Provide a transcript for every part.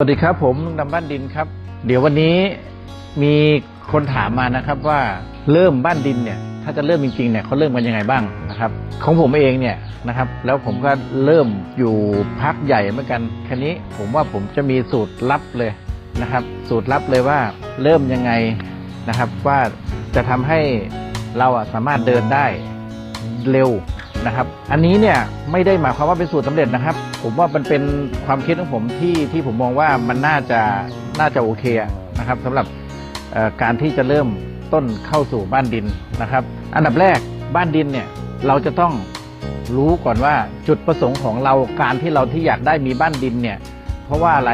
สวัสดีครับผมดำบ้านดินครับ เดี๋ยววันนี้มีคนถามมานะครับว่าเริ่มบ้านดินเนี่ยถ้าจะเริ่มจริงๆเนี่ยเขาเริ่มกันยังไงบ้างนะครับของผมเองเนี่ยนะครับแล้วผมก็เริ่มอยู่พักใหญ่เหมือนกันคันนี้ผมว่าผมจะมีสูตรลับเลยนะครับ สูตรลับเลยว่าเริ่มยังไงนะครับว่าจะทำให้เราสามารถเดินได้เร็วนะครับ อันนี้เนี่ยไม่ได้หมายความว่าเป็นสูตรสำเร็จนะครับ ผมว่ามันเป็นความคิดของผมที่ที่ผมมองว่ามันน่าจะน่าจะโอเคนะครับสำหรับการที่จะเริ่มต้นเข้าสู่บ้านดินนะครับ อันดับแรกบ้านดินเนี่ยเราจะต้องรู้ก่อนว่าจุดประสงค์ของเราการที่เราที่อยากได้มีบ้านดินเนี่ยเพราะว่าอะไร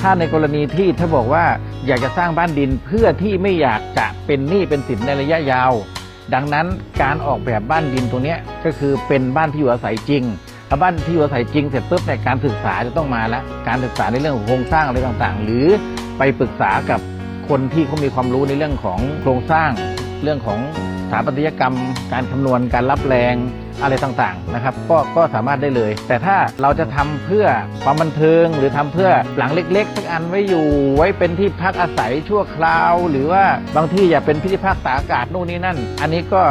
ถ้าในกรณีที่ถ้าบอกว่าอยากจะสร้างบ้านดินเพื่อที่ไม่อยากจะเป็นหนี้เป็นสินในระยะยาว ดังนั้นการออกแบบบ้านดินตรงนี้ก็คือเป็นบ้านที่อยู่อาศัยจริง ถ้าบ้านที่อยู่อาศัยจริงเสร็จปุ๊บเนี่ยการศึกษาจะต้องมาแล้วการศึกษาในเรื่องของโครงสร้างอะไรต่างๆ หรือไปปรึกษากับคนที่เขามีความรู้ในเรื่องของโครงสร้าง เรื่องของสถาปัตยกรรม การคำนวณการรับแรง อะไรต่างๆนะครับก็ก็สามารถได้เลย แต่ถ้าเราจะทำเพื่อความบันเทิง หรือทำเพื่อหลังเล็กๆสักอันไว้อยู่ ไว้เป็นที่พักอาศัยชั่วคราว หรือว่าบางที่อยากเป็นพิพิธภัณฑ์ตากอากาศนู่นนี่นั่น อันนี้ก็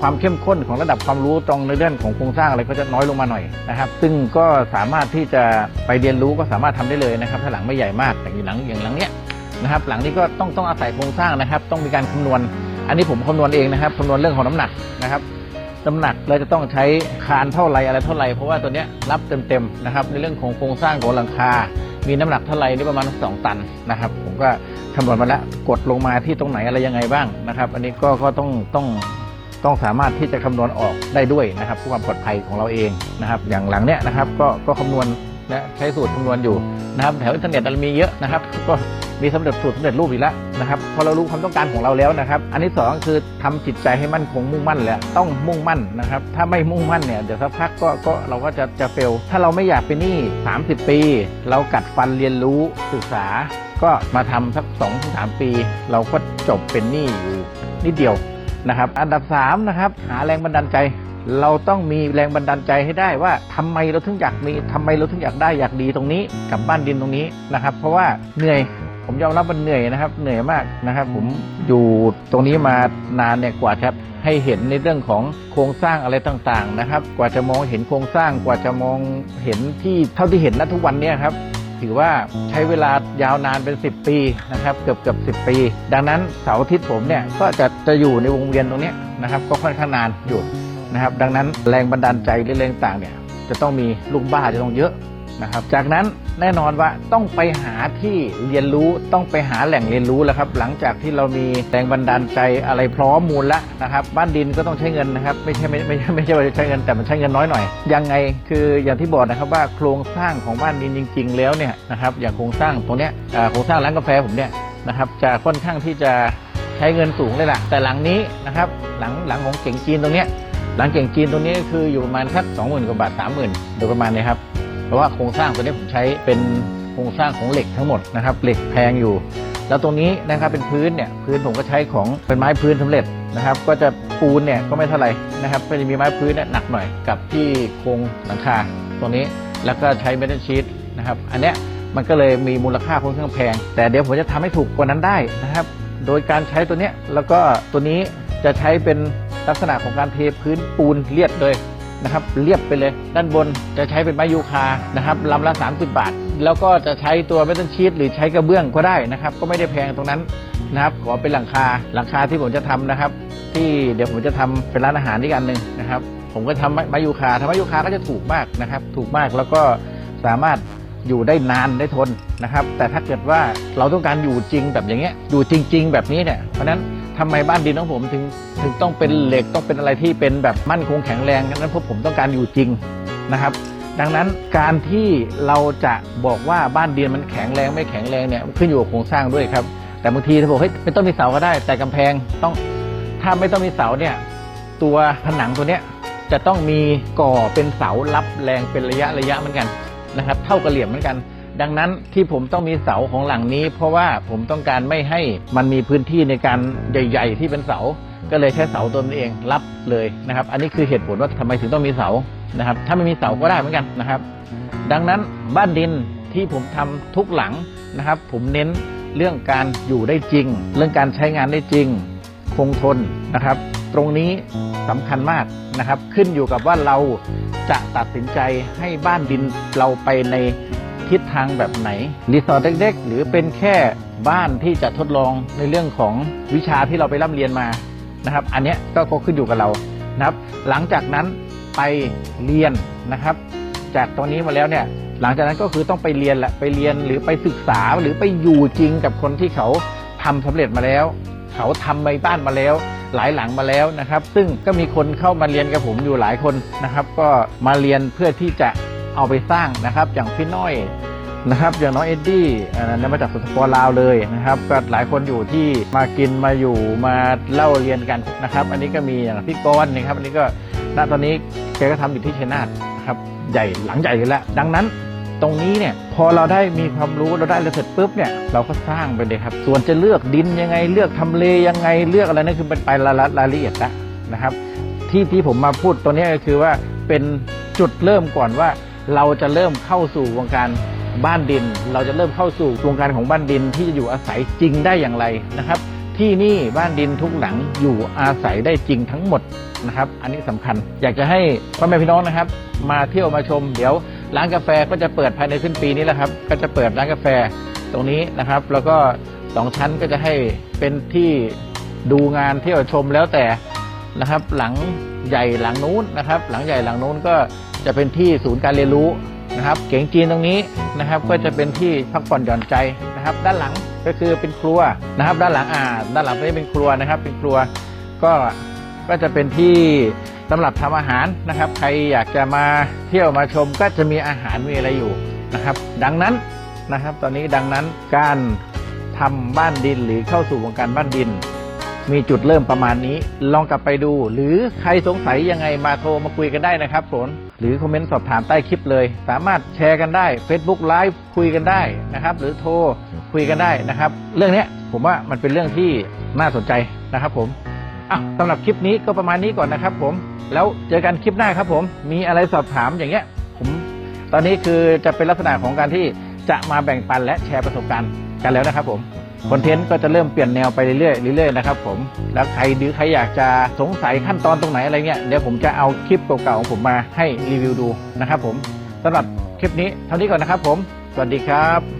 ความเข้มข้นของระดับความรู้ตรงในเรื่องของโครงสร้างอะไรก็จะน้อยลงมาหน่อยนะครับ ซึ่งก็สามารถที่จะไปเรียนรู้ก็สามารถทำได้เลยนะครับ ถ้าหลังไม่ใหญ่มากแต่อย่างหลังอย่างหลังเนี้ยนะครับ หลังนี้ก็ต้องต้องอาศัยโครงสร้างนะครับ ต้องมีการคำนวณ อันนี้ผมคำนวณเองนะครับคำนวณเรื่องของน้ำหนักนะครับ น้ำหนักเราจะต้องใช้คานเท่าไรอะไรเท่าไรเพราะว่าตัวเนี้ยรับเต็มๆนะครับในเรื่องของโครงสร้างของหลังคา มีน้ำหนักเท่าไรนี่ประมาณ 2 ตันนะครับ ผมก็คำนวณมาแล้วกดลงมาที่ตรงไหนอะไรยังไงบ้างนะครับ อันนี้ก็ก็ต้องต้องต้องสามารถที่จะคำนวณออกได้ด้วยนะครับเพื่อความปลอดภัยของเราเองนะครับ อย่างหลังเนี้ยนะครับก็ก็คำนวณและใช้สูตรคำนวณอยู่นะครับแถวอินเทอร์เน็ตเรามีเยอะนะครับ ก็ มีสำเร็จสูตรสำเร็จรูปอีกแล้วนะครับพอเรารู้ความต้องการของเราแล้วนะครับ อันที่สองคือทำจิตใจให้มั่นคงมุ่งมั่นแหละต้องมุ่งมั่นนะครับ ถ้าไม่มุ่งมั่นเนี่ยเดี๋ยวสักพักก็ก็เราก็จะจะเฟลถ้าเราไม่อยากเป็นหนี้30 ปี เรากัดฟันเรียนรู้ศึกษา ก็มาทำสัก2อสปี เราก็จบเป็นหนี้อยู่นิดเดียวนะครับ อันดับ3นะครับหาแรงบันดาลใจเราต้องมีแรงบันดาลใจให้ได้ว่าทำไมเราถึงอยากมีทำไมเราถึงอยากได้อยากดีตรงนี้กับบ้านดินตรงนี้นะครับ เพราะว่าเหนื่อย ผมยอมรับมันเหนื่อยนะครับ เหนื่อยมากนะครับ ผมอยู่ตรงนี้มานานเนี่ยกว่าจะให้เห็นในเรื่องของโครงสร้างอะไรต่างๆนะครับ กว่าจะมองเห็นโครงสร้างกว่าจะมองเห็นที่เท่าที่เห็นณทุกวันเนี้ครับ ถือว่าใช้เวลายาวนานเป็น 10 ปีนะครับ เกือบเกือบสิปี ดังนั้นเสาร์อาทิตย์ผมเนี่ยก็จะจะอยู่ในวงเวียนตรงนี้นะครับ ก็ค่อนข้างนานอยู่นะครับ ดังนั้นแรงบันดาลใจหรือแรงต่างเนี่ยจะต้องมีลูกบ้าจะต้องเยอะ นะครับ จากนั้นแน่นอนว่าต้องไปหาที่เรียนรู้ต้องไปหาแหล่งเรียนรู้แล้วครับ หลังจากที่เรามีแรงบันดาลใจอะไรพร้อมมูลแล้วนะครับ บ้านดินก็ต้องใช้เงินนะครับ ไม่ใช่ไม่ไม่ไม่ไม่ใช่ว่าใช้เงินแต่มันใช้เงินน้อยหน่อยยังไงคืออย่างที่บอกนะครับว่าโครงสร้างของบ้านดินจริง ๆ แล้วเนี่ยนะครับอย่างโครงสร้างตรงเนี้ยโครงสร้างร้านกาแฟผมเนี่ยนะครับจะค่อนข้างที่จะใช้เงินสูงเลยล่ะ แต่หลังนี้นะครับหลังหลังของเก่งจีนตรงเนี้ยหลังเก่งจีนตรงนี้คืออยู่ประมาณสักสองหมื่นกว่าบาทสามหมื่นโดยประมาณนี้ครับ เพราะว่าโครงสร้างตัวนี้ผมใช้เป็นโครงสร้างของเหล็กทั้งหมดนะครับเหล็กแพงอยู่ แล้วตรงนี้นะครับเป็นพื้นเนี่ยพื้นผมก็ใช้ของเป็นไม้พื้นสำเร็จนะครับ ก็จะปูนเนี่ยก็ไม่เท่าไหร่นะครับก็จะมีไม้พื้นเนี่ยหนักหน่อยกับที่โครงหลังคาตรงนี้แล้วก็ใช้เมทัลชีตนะครับ อันเนี้ยมันก็เลยมีมูลค่าค่อนข้างแพง แต่เดี๋ยวผมจะทำให้ถูกกว่านั้นได้นะครับ โดยการใช้ตัวเนี้ยแล้วก็ตัวนี้จะใช้เป็นลักษณะของการเทพื้นปูนเรียบเลย นะครับเรียบไปเลย ด้านบนจะใช้เป็นไม้ยูคานะครับลำละ 30 บาท แล้วก็จะใช้ตัวเมทัลชีตหรือใช้กระเบื้องก็ได้นะครับ ก็ไม่ได้แพงตรงนั้นนะครับ ขอเป็นหลังคาหลังคาที่ผมจะทำนะครับ ที่เดี๋ยวผมจะทำเป็นร้านอาหารอีกอันหนึ่งนะครับ ผมก็ทำไม้ยูคาทำไม้ยูคาก็จะถูกมากนะครับ ถูกมากแล้วก็สามารถอยู่ได้นานได้ทนนะครับ แต่ถ้าเกิดว่าเราต้องการอยู่จริงแบบอย่างเงี้ยอยู่จริง ๆ แบบนี้เนี่ยเพราะฉะนั้น ทำไมบ้านดินของผมถึงถึงต้องเป็นเหล็กต้องเป็นอะไรที่เป็นแบบมั่นคงแข็งแรงนั้นเพราะผมต้องการอยู่จริงนะครับ ดังนั้นการที่เราจะบอกว่าบ้านดินมันแข็งแรงไม่แข็งแรงเนี่ยขึ้นอยู่กับโครงสร้างด้วยครับ แต่บางทีถ้าบอกเฮ้ยไม่ต้องมีเสาก็ได้ แต่กำแพงต้องถ้าไม่ต้องมีเสาเนี่ยตัวผนังตัวเนี้ยจะต้องมีก่อเป็นเสารับแรงเป็นระยะระยะเหมือนกันนะครับ เท่ากับเหลี่ยมเหมือนกัน ดังนั้นที่ผมต้องมีเสาของหลังนี้ เพราะว่าผมต้องการไม่ให้มันมีพื้นที่ในการใหญ่ ๆ ที่เป็นเสา ก็เลยใช้เสาตัวมันเองรับเลยนะครับ อันนี้คือเหตุผลว่าทำไมถึงต้องมีเสานะครับ ถ้าไม่มีเสาก็ได้เหมือนกันนะครับ ดังนั้นบ้านดินที่ผมทำทุกหลังนะครับ ผมเน้นเรื่องการอยู่ได้จริง เรื่องการใช้งานได้จริง คงทนนะครับ ตรงนี้สำคัญมากนะครับ ขึ้นอยู่กับว่าเราจะตัดสินใจให้บ้านดินเราไปใน ทิศทางแบบไหนรีสอร์ทเล็กๆ หรือเป็นแค่บ้านที่จะทดลองในเรื่องของวิชาที่เราไปร่ำเรียนมานะครับ อันนี้ก็ขึ้นอยู่กับเรานะครับ หลังจากนั้นไปเรียนนะครับ จากตรงนี้มาแล้วเนี่ยหลังจากนั้นก็คือต้องไปเรียนแหละไปเรียนหรือไปศึกษาหรือไปอยู่จริงกับคนที่เขาทำสำเร็จมาแล้ว เขาทำในบ้านมาแล้ว หลายหลังมาแล้วนะครับ ซึ่งก็มีคนเข้ามาเรียนกับผมอยู่หลายคนนะครับ ก็มาเรียนเพื่อที่จะ เอาไปสร้างนะครับ อย่างพี่น้อยนะครับ อย่างน้องเอ็ดดี้อันนั้นมาจากสปปลาวเลยนะครับก็หลายคนอยู่ที่มากินมาอยู่มาเล่าเรียนกันนะครับ อันนี้ก็มีอย่างพี่กรณ์นะครับ อันนี้ก็ณตอนนี้แกก็ทำอยู่ที่ชัยนาทนะครับใหญ่หลังใหญ่เลยแหละดังนั้นตรงนี้เนี่ยพอเราได้มีความรู้เราได้เสร็จปุ๊บเนี่ยเราก็สร้างไปเลยครับ ส่วนจะเลือกดินยังไงเลือกทำเลยังไงเลือกอะไรนั่นคือเป็นไปรายละรายละเอียดละนะครับ ที่ที่ผมมาพูดตัวนี้ก็คือว่าเป็นจุดเริ่มก่อนว่า เราจะเริ่มเข้าสู่วงการบ้านดิน เราจะเริ่มเข้าสู่วงการของบ้านดินที่จะอยู่อาศัยจริงได้อย่างไรนะครับ ที่นี่บ้านดินทุกหลังอยู่อาศัยได้จริงทั้งหมดนะครับ อันนี้สำคัญอยากจะให้พ่อแม่พี่น้องนะครับ มาเที่ยวมาชม เดี๋ยวร้านกาแฟก็จะเปิดภายในสิ้นปีนี้แหละครับ ก็จะเปิดร้านกาแฟตรงนี้นะครับ แล้วก็สองชั้นก็จะให้เป็นที่ดูงานเที่ยวชมแล้วแต่นะครับ หลังใหญ่หลังนู้นนะครับ หลังใหญ่หลังนู้นก็ จะเป็นที่ศูนย์การเรียนรู้นะครับ เก๋งจีนตรงนี้นะครับก็จะเป็นที่พักผ่อนหย่อนใจนะครับ ด้านหลังก็คือเป็นครัวนะครับ ด้านหลังอ่าด้านหลังนี้เป็นครัวนะครับ เป็นครัวก็ก็จะเป็นที่สำหรับทำอาหารนะครับ ใครอยากจะมาเที่ยวมาชมก็จะมีอาหารมีอะไรอยู่นะครับ ดังนั้นนะครับ ตอนนี้ดังนั้นการทำบ้านดินหรือเข้าสู่วงการบ้านดิน มีจุดเริ่มประมาณนี้ ลองกลับไปดู หรือใครสงสัยยังไงมาโทรมาคุยกันได้นะครับผมหรือคอมเมนต์สอบถามใต้คลิปเลย สามารถแชร์กันได้ Facebook Live คุยกันได้นะครับ หรือโทรคุยกันได้นะครับ เรื่องนี้ผมว่ามันเป็นเรื่องที่น่าสนใจนะครับ ผมอะสำหรับคลิปนี้ก็ประมาณนี้ก่อนนะครับ ผมแล้วเจอกันคลิปหน้าครับ ผมมีอะไรสอบถามอย่างเงี้ย ผม ตอนนี้คือจะเป็นลักษณะของการที่จะมาแบ่งปันและแชร์ประสบการณ์กันแล้วนะครับ ผม คอนเทนต์ก็จะเริ่มเปลี่ยนแนวไปเรื่อยๆเรื่อยๆนะครับผมแล้วใครหรือใครอยากจะสงสัยขั้นตอนตรงไหนอะไรเงี้ยเดี๋ยวผมจะเอาคลิปเก่าๆของผมมาให้รีวิวดูนะครับผมสำหรับคลิปนี้เท่านี้ก่อนนะครับผม สวัสดีครับ